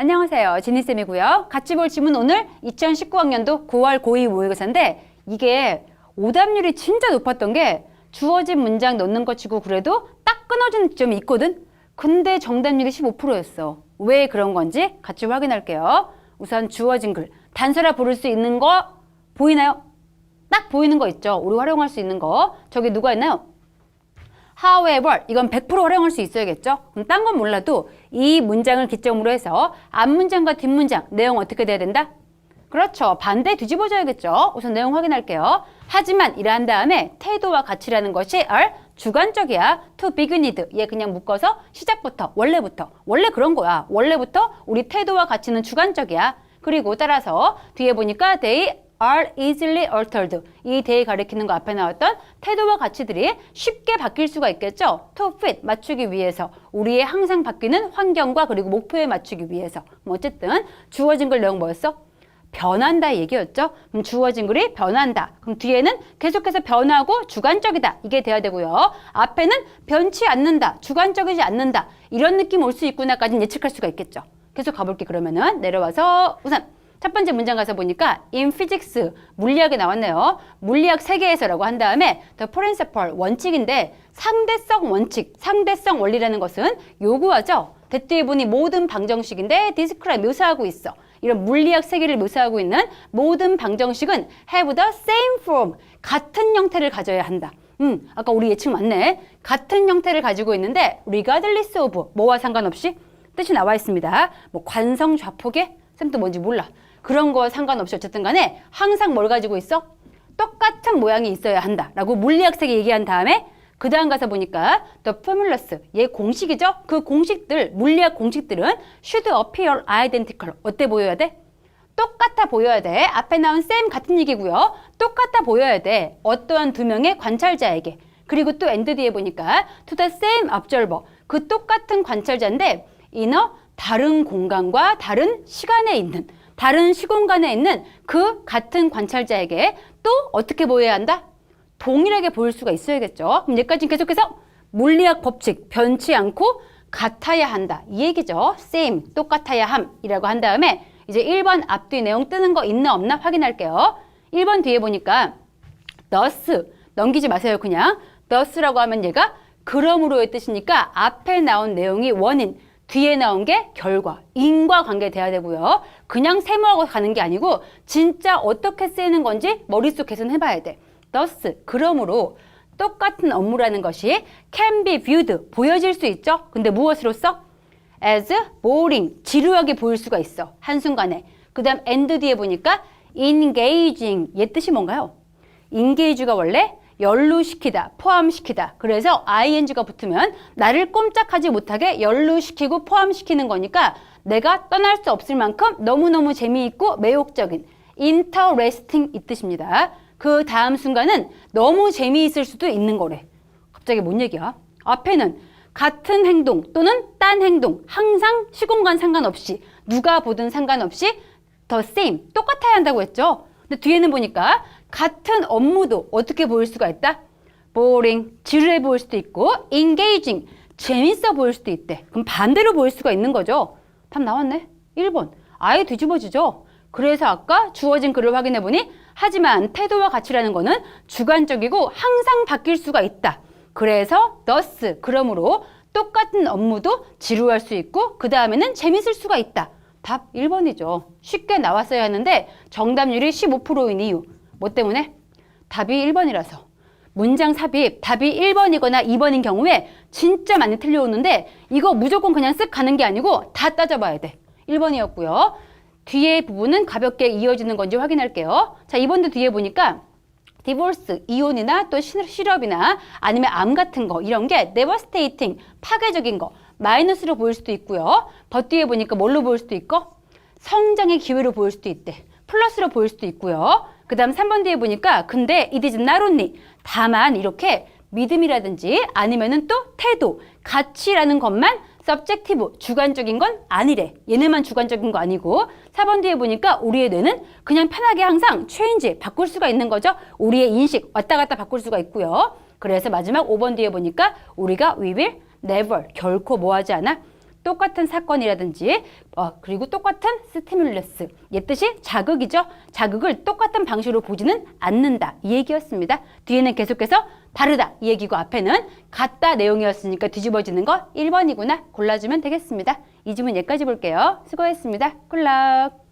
안녕하세요. 지니쌤이고요. 같이 볼 질문 오늘 2019학년도 9월 고2 모의고사인데 이게 오답률이 진짜 높았던 게 주어진 문장 넣는 것 치고 그래도 딱 끊어지는 점이 있거든? 근데 정답률이 15%였어. 왜 그런 건지 같이 확인할게요. 우선 주어진 글. 단서라 부를 수 있는 거 보이나요? 딱 보이는 거 있죠? 우리 활용할 수 있는 거. 저기 누가 있나요? However, 이건 100% 활용할 수 있어야겠죠? 그럼 딴 건 몰라도 이 문장을 기점으로 해서 앞문장과 뒷문장 내용 어떻게 돼야 된다? 그렇죠. 반대 뒤집어져야겠죠. 우선 내용 확인할게요. 하지만 이란 다음에 태도와 가치라는 것이 are 주관적이야. to beginned. 얘 그냥 묶어서 시작부터, 원래부터. 원래 그런 거야. 원래부터 우리 태도와 가치는 주관적이야. 그리고 따라서 뒤에 보니까 they are easily altered. 이 they 가리키는 거 앞에 나왔던 태도와 가치들이 쉽게 바뀔 수가 있겠죠. to fit 맞추기 위해서 우리의 항상 바뀌는 환경과 그리고 목표에 맞추기 위해서. 뭐 어쨌든 주어진 글 내용 뭐였어? 변한다 얘기였죠. 그럼 주어진 글이 변한다. 그럼 뒤에는 계속해서 변하고 주관적이다. 이게 돼야 되고요. 앞에는 변치 않는다. 주관적이지 않는다. 이런 느낌 올 수 있구나까지는 예측할 수가 있겠죠. 계속 가볼게 그러면은 내려와서 우선 첫 번째 문장 가서 보니까 in physics 물리학에 나왔네요. 물리학 세계에서라고 한 다음에 the principle 원칙인데 상대성 원칙, 상대성 원리라는 것은 요구하죠. 보니 모든 방정식인데 describe 묘사하고 있어. 이런 물리학 세계를 묘사하고 있는 모든 방정식은 have the same form 같은 형태를 가져야 한다. 음, 아까 우리 예측 맞네. 같은 형태를 가지고 있는데 regardless of 뭐와 상관없이 뜻이 나와 있습니다. 뭐 관성 좌폭에 쌤도 뭔지 몰라. 그런 거와 상관없이 어쨌든 간에 항상 뭘 가지고 있어? 똑같은 모양이 있어야 한다라고 물리학 세계 얘기한 다음에 그 다음 가서 보니까 the formulas 얘 공식이죠. 그 공식들 물리학 공식들은 should appear identical 어때 보여야 돼? 똑같아 보여야 돼. 앞에 나온 쌤 같은 얘기고요. 똑같아 보여야 돼. 어떠한 두 명의 관찰자에게. 그리고 또 엔드 뒤에 보니까 to the same observer. 그 똑같은 관찰자인데 inner 다른 공간과 다른 시간에 있는 다른 시공간에 있는 그 같은 관찰자에게 또 어떻게 보여야 한다? 동일하게 보일 수가 있어야겠죠. 그럼 여기까지 계속해서 물리학 법칙 변치 않고 같아야 한다. 이 얘기죠. same 똑같아야 함이라고 한 다음에 이제 1번 앞뒤 내용 뜨는 거 있나 없나 확인할게요. 1번 뒤에 보니까 thus 넘기지 마세요. 그냥 thus라고 하면 얘가 그러므로의 뜻이니까 앞에 나온 내용이 원인 뒤에 나온 게 결과, 인과 관계 돼야 되고요. 그냥 세모하고 가는 게 아니고 진짜 어떻게 쓰이는 건지 머릿속 개선해봐야 돼. thus, 그러므로 똑같은 업무라는 것이 can be viewed, 보여질 수 있죠. 근데 무엇으로써? as boring, 지루하게 보일 수가 있어. 한순간에. 그 다음 end 뒤에 보니까 engaging, 얘 뜻이 뭔가요? engage가 원래 연루시키다, 포함시키다. 그래서 ing가 붙으면 나를 꼼짝하지 못하게 연루시키고 포함시키는 거니까 내가 떠날 수 없을 만큼 너무너무 재미있고 매혹적인 interesting 이 뜻입니다. 그 다음 순간은 너무 재미있을 수도 있는 거래. 갑자기 뭔 얘기야? 앞에는 같은 행동 또는 딴 행동 항상 시공간 상관없이 누가 보든 상관없이 the same 똑같아야 한다고 했죠. 근데 뒤에는 보니까 같은 업무도 어떻게 보일 수가 있다? boring, 지루해 보일 수도 있고 engaging, 재밌어 보일 수도 있대. 그럼 반대로 보일 수가 있는 거죠. 답 나왔네. 1번. 아예 뒤집어지죠. 그래서 아까 주어진 글을 확인해 보니 하지만 태도와 가치라는 거는 주관적이고 항상 바뀔 수가 있다. 그래서 thus 그러므로 똑같은 업무도 지루할 수 있고 그 다음에는 재밌을 수가 있다. 답 1번이죠. 쉽게 나왔어야 하는데 정답률이 15%인 이유. 뭐 때문에? 답이 1번이라서. 문장 삽입 답이 1번이거나 2번인 경우에 진짜 많이 틀려오는데 이거 무조건 그냥 쓱 가는 게 아니고 다 따져봐야 돼. 1번이었고요. 뒤에 부분은 가볍게 이어지는 건지 확인할게요. 자, 2번도 뒤에 보니까 디볼스, 이혼이나 또 시- 실업이나 아니면 암 같은 거 이런 게 devastating, 파괴적인 거 마이너스로 보일 수도 있고요. 버 뒤에 보니까 뭘로 보일 수도 있고 성장의 기회로 보일 수도 있대. 플러스로 보일 수도 있고요. 그 다음 3번 뒤에 보니까 근데 it is not only 다만 이렇게 믿음이라든지 아니면은 또 태도, 가치라는 것만 subjective, 주관적인 건 아니래. 얘네만 주관적인 거 아니고 4번 뒤에 보니까 우리의 뇌는 그냥 편하게 항상 change, 바꿀 수가 있는 거죠. 우리의 인식 왔다 갔다 바꿀 수가 있고요. 그래서 마지막 5번 뒤에 보니까 우리가 we will never, 결코 뭐 하지 않아? 똑같은 사건이라든지 어, 그리고 똑같은 스티뮬러스 얘 뜻이 자극이죠. 자극을 똑같은 방식으로 보지는 않는다 이 얘기였습니다. 뒤에는 계속해서 다르다 이 얘기고 앞에는 같다 내용이었으니까 뒤집어지는 거 1번이구나 골라주면 되겠습니다. 이 질문 여기까지 볼게요. 수고했습니다. 굿락.